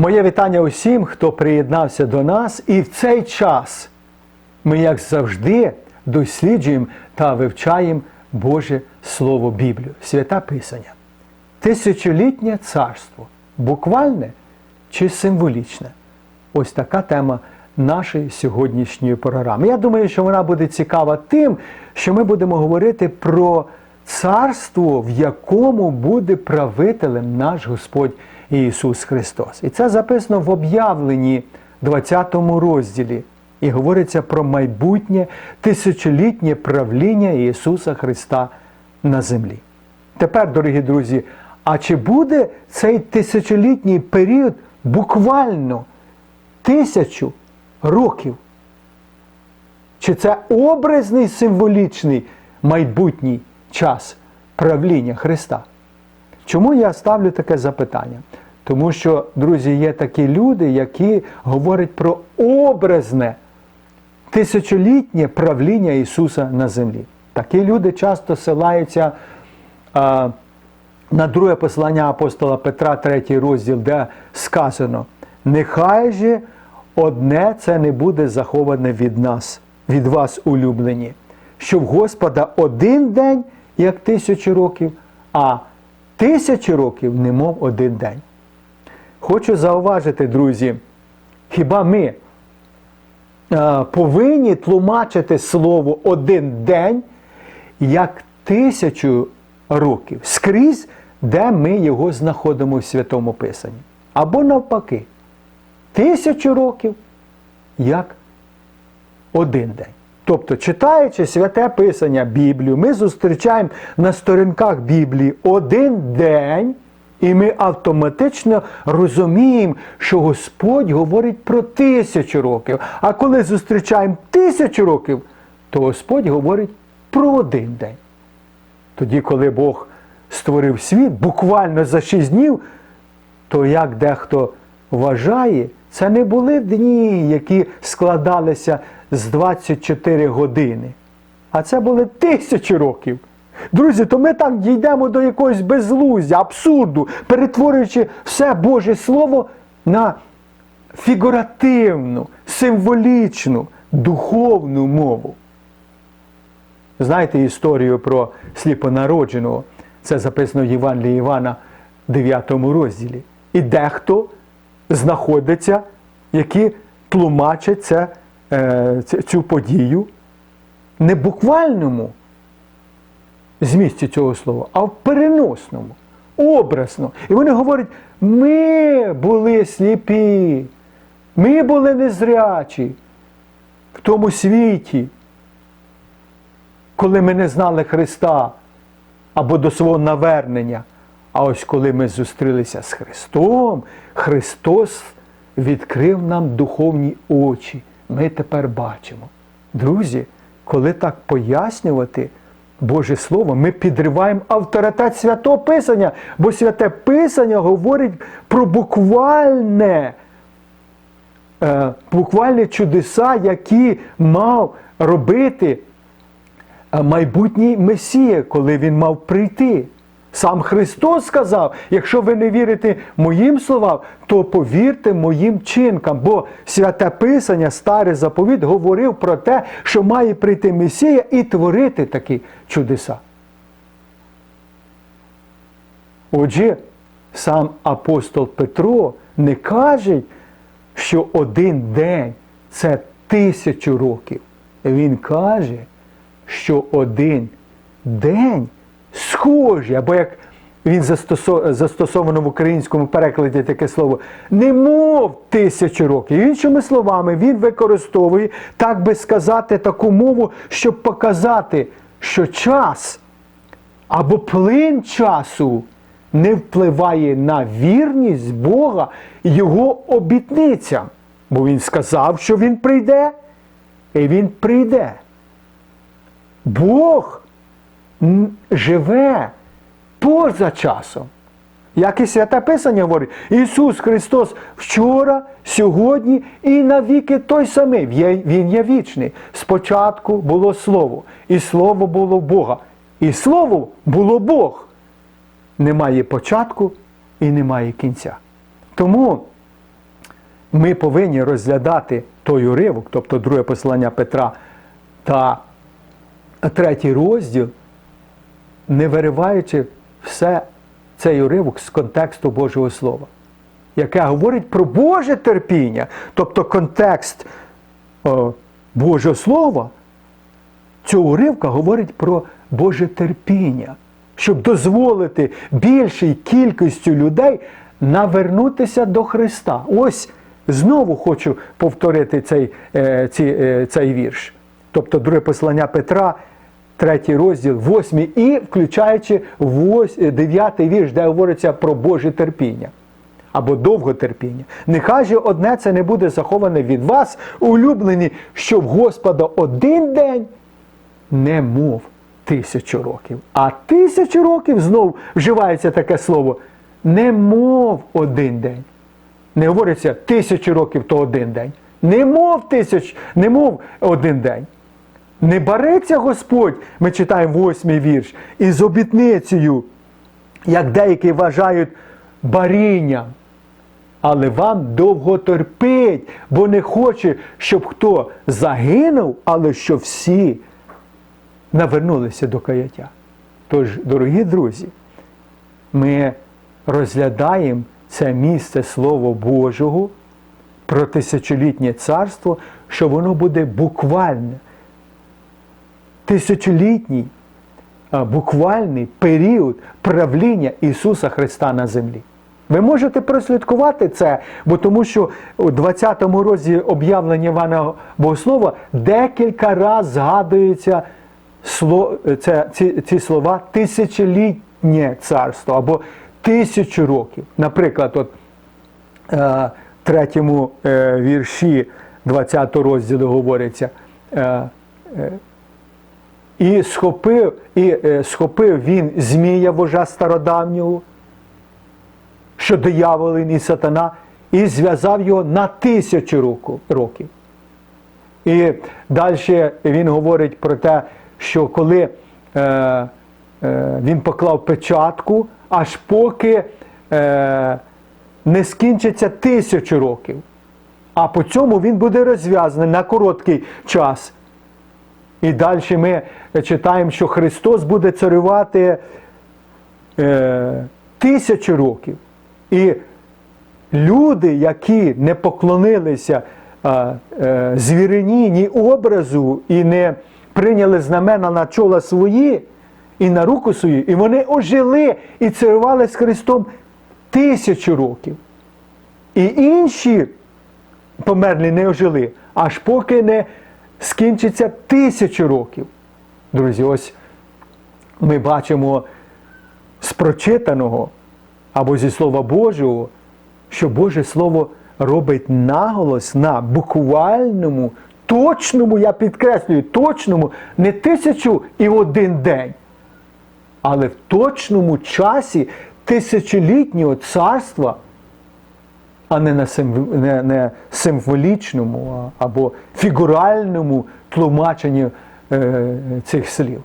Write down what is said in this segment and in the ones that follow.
Моє вітання усім, хто приєднався до нас, і в цей час ми, як завжди, досліджуємо та вивчаємо Боже Слово Біблію, свята Писання. Тисячолітнє царство буквальне чи символічне? Ось така тема нашої сьогоднішньої програми. Я думаю, що вона буде цікава тим, що ми будемо говорити про царство, в якому буде правителем наш Господь Ісус Христос. І це записано в об'явленні 20 розділі. І говориться про майбутнє тисячолітнє правління Ісуса Христа на землі. Тепер, дорогі друзі, а чи буде цей тисячолітній період буквально тисячу років? Чи це образний символічний майбутній час правління Христа? Чому я ставлю таке запитання? Тому що, друзі, є такі люди, які говорять про образне тисячолітнє правління Ісуса на землі. Такі люди часто силаються а, на друге послання апостола Петра, третій розділ, де сказано: нехай же одне це не буде заховане від нас, від вас, улюблені, що в Господа один день, як тисячу років, а тисячі років, немов один день. Хочу зауважити, друзі, хіба ми е, повинні тлумачити слово один день як тисячу років скрізь, де ми його знаходимо в Святому Писанні. Або навпаки, тисячу років як один день. Тобто, читаючи святе Писання Біблію, ми зустрічаємо на сторінках Біблії один день, і ми автоматично розуміємо, що Господь говорить про тисячу років. А коли зустрічаємо тисячу років, то Господь говорить про один день. Тоді, коли Бог створив світ буквально за шість днів, то як дехто вважає, це не були дні, які складалися з 24 години, а це були тисячі років. Друзі, то ми так дійдемо до якогось безлуздя, абсурду, перетворюючи все Боже Слово на фігуративну, символічну, духовну мову. Знаєте історію про сліпонародженого? Це записано в Євангелії Івана 9 розділі. І дехто знаходиться, які тлумачать це, цю подію не буквальному змісті цього слова, а в переносному, образному. І вони говорять: ми були сліпі, ми були незрячі в тому світі, коли ми не знали Христа або до свого навернення. А ось коли ми зустрілися з Христом, Христос відкрив нам духовні очі. Ми тепер бачимо. Друзі, коли так пояснювати Боже Слово, ми підриваємо авторитет Святого Писання, бо Святе Писання говорить про буквальне, е, буквальні чудеса, які мав робити майбутній Месія, коли він мав прийти. Сам Христос сказав: якщо ви не вірите моїм словам, то повірте моїм чинкам. Бо святе Писання, старий заповіт, говорив про те, що має прийти Месія і творити такі чудеса. Отже, сам апостол Петро не каже, що один день це тисячу років. Він каже, що один день схожі, або як він застосовано в українському перекладі таке слово, немов тисячу років. Іншими словами, він використовує, так би сказати, таку мову, щоб показати, що час або плин часу не впливає на вірність Бога і Його обітницям. Бо він сказав, що він прийде, і він прийде. Бог живе поза часом. Як і святе Писання говорить, Ісус Христос вчора, сьогодні і навіки той самий. Він є вічний. Спочатку було Слово, і Слово було Бога. І Слово було Бог. Немає початку і немає кінця. Тому ми повинні розглядати той уривок, тобто друге послання Петра та третій розділ, не вириваючи все цей уривок з контексту Божого Слова, яке говорить про Боже терпіння, тобто контекст о, Божого Слова, цього уривка говорить про Боже терпіння, щоб дозволити більшій кількістю людей навернутися до Христа. Ось знову хочу повторити цей, е, е, цей вірш. Тобто, друге послання Петра, третій розділ, восьмий і включаючи е, дев'ятий вірш, де говориться про Боже терпіння. Або довготерпіння. Нехай же одне це не буде заховане від вас, улюблені, що в Господа один день не мов тисячу років. А тисячу років знов вживається таке слово не мов один день. Не говориться тисячу років то один день. Не мов тисяч, не мов один день. Не бареться Господь, ми читаємо восьмий вірш, із обітницею, як деякі вважають барінням. Але вам довго терпить, бо не хоче, щоб хто загинув, але щоб всі навернулися до каяття. Тож, дорогі друзі, ми розглядаємо це місце Слова Божого про тисячолітнє царство, що воно буде буквальне. Тисячолітній буквальний період правління Ісуса Христа на землі. Ви можете прослідкувати це, бо тому що у 20 розділі об'явлення Івана Богослова декілька разів згадується це, ці, ці слова тисячолітнє царство або тисячу років. Наприклад, от е, третьому е, вірші 20 розділу говориться. Е, і схопив, і е, схопив він Змія вожа стародавнього, що дияволин і сатана, і зв'язав його на тисячу років. І далі він говорить про те, що коли е, е, він поклав печатку, аж поки е, не скінчиться тисячу років. А по цьому він буде розв'язаний на короткий час. І далі ми читаємо, що Христос буде царювати е, тисячу років. І люди, які не поклонилися е, е, звірині, ні образу і не прийняли знамена на чола свої і на руку свою, і вони ожили і царювали з Христом тисячу років. І інші померлі не ожили, аж поки не скінчиться тисячу років. Друзі, ось ми бачимо з прочитаного або зі Слова Божого, що Боже Слово робить наголос на буквальному, точному, я підкреслюю, точному, не тисячу і один день, але в точному часі тисячолітнього царства а не на не, не символічному або фігуральному тлумаченні е, цих слів.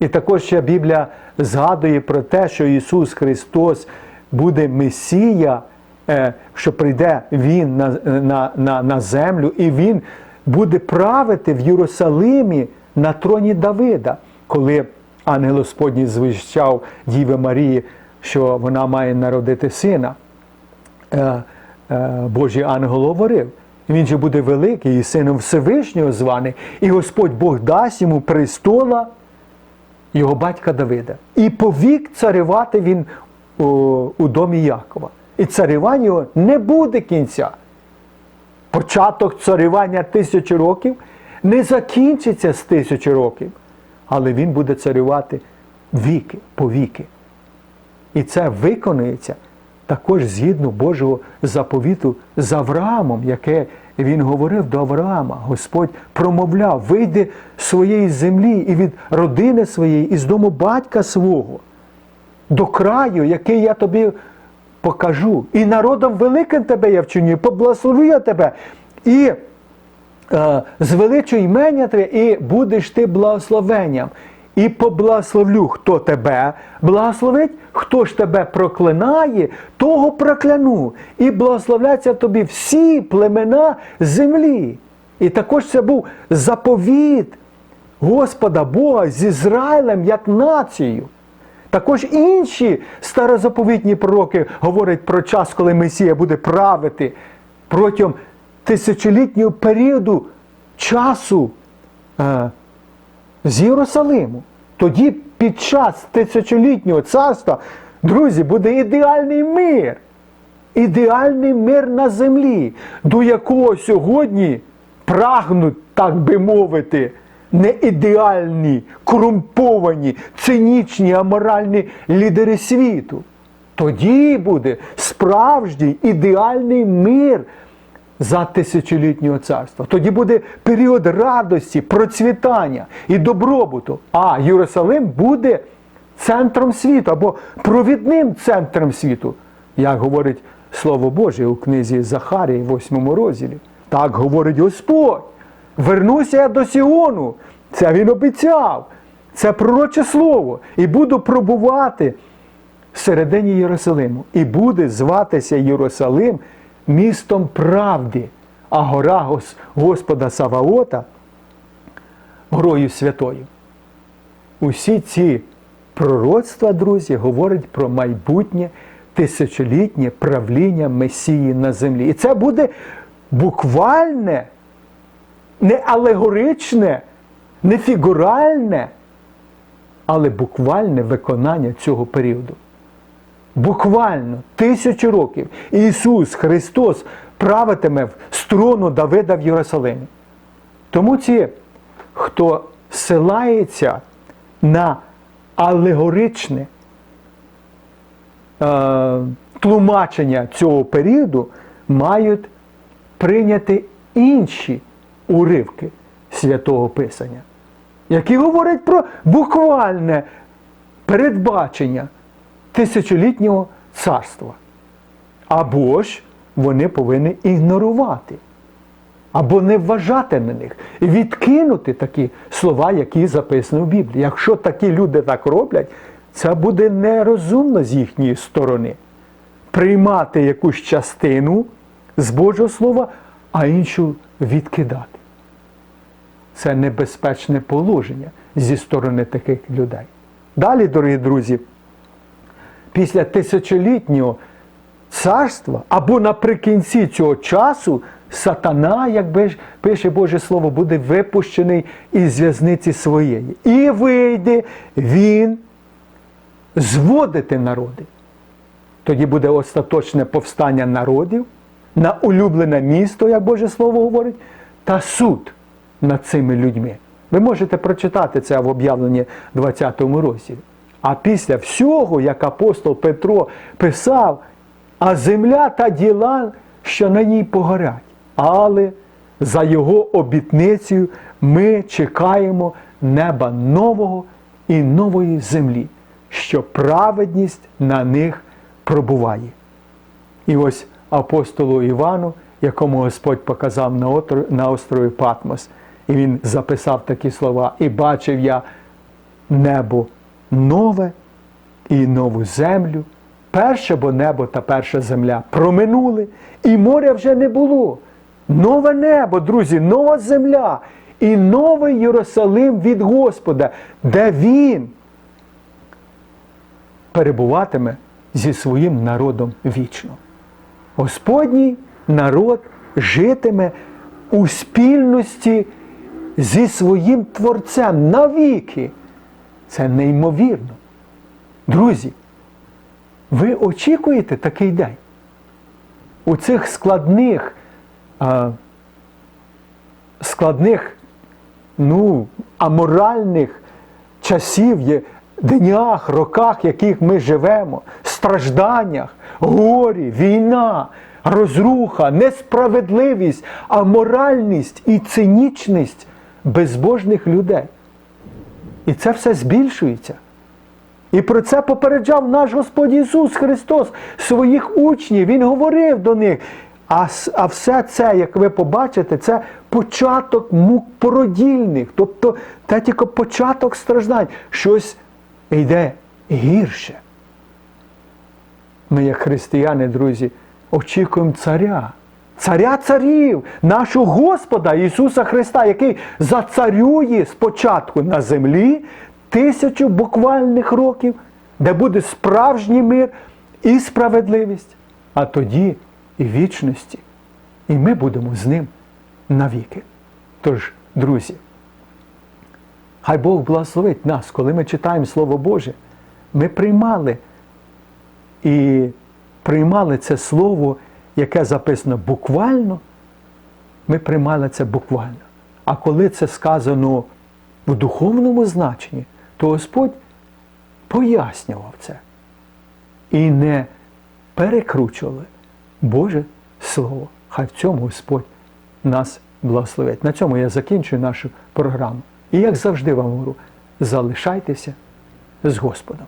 І також ще Біблія згадує про те, що Ісус Христос буде Месія, е, що прийде Він на, на, на, на землю, і Він буде правити в Єрусалимі на троні Давида, коли ангел Господній звіщав Діви Марії, що вона має народити сина. Е, е, Божий ангел говорив. Він же буде великий і сином Всевишнього званий, і Господь Бог дасть йому престола його батька Давида. І повік царювати він у, у домі Якова. І царювання його не буде кінця. Початок царювання тисячі років не закінчиться з тисячі років, але він буде царювати віки, повіки. І це виконується також згідно Божого заповіту з Авраамом, яке він говорив до Авраама. Господь промовляв: вийди з своєї землі і від родини своєї, і з дому батька свого, до краю, який я тобі покажу. І народом великим тебе я вчиню, поблагословлю я тебе. І е, звеличу імення Твоє, і будеш ти благословенням. і поблагословлю, хто тебе благословить, хто ж тебе проклинає, того прокляну. І благословляться тобі всі племена землі. І також це був заповіт Господа Бога з Ізраїлем як нацією. Також інші старозаповітні пророки говорять про час, коли Месія буде правити протягом тисячолітнього періоду часу е, з Єрусалиму. Тоді під час тисячолітнього царства, друзі, буде ідеальний мир. Ідеальний мир на землі, до якого сьогодні прагнуть, так би мовити, не ідеальні, корумповані, цинічні, аморальні лідери світу. Тоді буде справжній ідеальний мир за тисячолітнього царства. Тоді буде період радості, процвітання і добробуту. А Єрусалим буде центром світу або провідним центром світу, як говорить Слово Боже у книзі Захарії, 8 розділі. Так говорить Господь. Вернуся я до Сіону. Це він обіцяв. Це пророче слово. І буду пробувати всередині Єрусалиму. І буде зватися Єрусалим містом правди, а гора Господа Саваота горою святою. Усі ці пророцтва, друзі, говорять про майбутнє тисячолітнє правління Месії на землі. І це буде буквальне, не алегоричне, не фігуральне, але буквальне виконання цього періоду. Буквально тисячу років Ісус Христос правитиме з трону Давида в Єрусалимі. Тому ті, хто силається на алегоричне е, тлумачення цього періоду, мають прийняти інші уривки святого Писання, які говорять про буквальне передбачення тисячолітнього царства. Або ж вони повинні ігнорувати, або не вважати на них, і відкинути такі слова, які записані в Біблії. Якщо такі люди так роблять, це буде нерозумно з їхньої сторони. Приймати якусь частину з Божого Слова, а іншу відкидати. Це небезпечне положення зі сторони таких людей. Далі, дорогі друзі, після тисячолітнього царства або наприкінці цього часу сатана, як пише Боже Слово, буде випущений із в'язниці своєї. І вийде він зводити народи. Тоді буде остаточне повстання народів на улюблене місто, як Боже Слово говорить, та суд над цими людьми. Ви можете прочитати це в об'явленні 20 розділі. А після всього, як апостол Петро писав, а земля та діла, що на ній погорять. Але за його обітницею ми чекаємо неба нового і нової землі, що праведність на них пробуває. І ось апостолу Івану, якому Господь показав на, острові Патмос, і він записав такі слова: І бачив я небо нове і нову землю. Перше бо небо та перша земля проминули, і моря вже не було. Нове небо, друзі, нова земля і новий Єрусалим від Господа, де Він перебуватиме зі своїм народом вічно. Господній народ житиме у спільності зі своїм Творцем навіки. Це неймовірно. Друзі, ви очікуєте такий день? У цих складних, а, складних, ну, аморальних часів, днях, роках, яких ми живемо, стражданнях, горі, війна, розруха, несправедливість, аморальність і цинічність безбожних людей. І це все збільшується. І про це попереджав наш Господь Ісус Христос своїх учнів. Він говорив до них: А, а все це, як ви побачите, це початок мук породільних. Тобто це тільки початок страждань. Щось йде гірше. Ми, як християни, друзі, очікуємо царя, царя царів, нашого Господа Ісуса Христа, який зацарює спочатку на землі тисячу буквальних років, де буде справжній мир і справедливість, а тоді і вічності. І ми будемо з ним навіки. Тож, друзі, хай Бог благословить нас, коли ми читаємо Слово Боже, ми приймали і приймали це слово, яке записано буквально, ми приймали це буквально. А коли це сказано в духовному значенні, то Господь пояснював це і не перекручували Боже Слово. Хай в цьому Господь нас благословить. На цьому я закінчую нашу програму. І як завжди вам говорю, залишайтеся з Господом.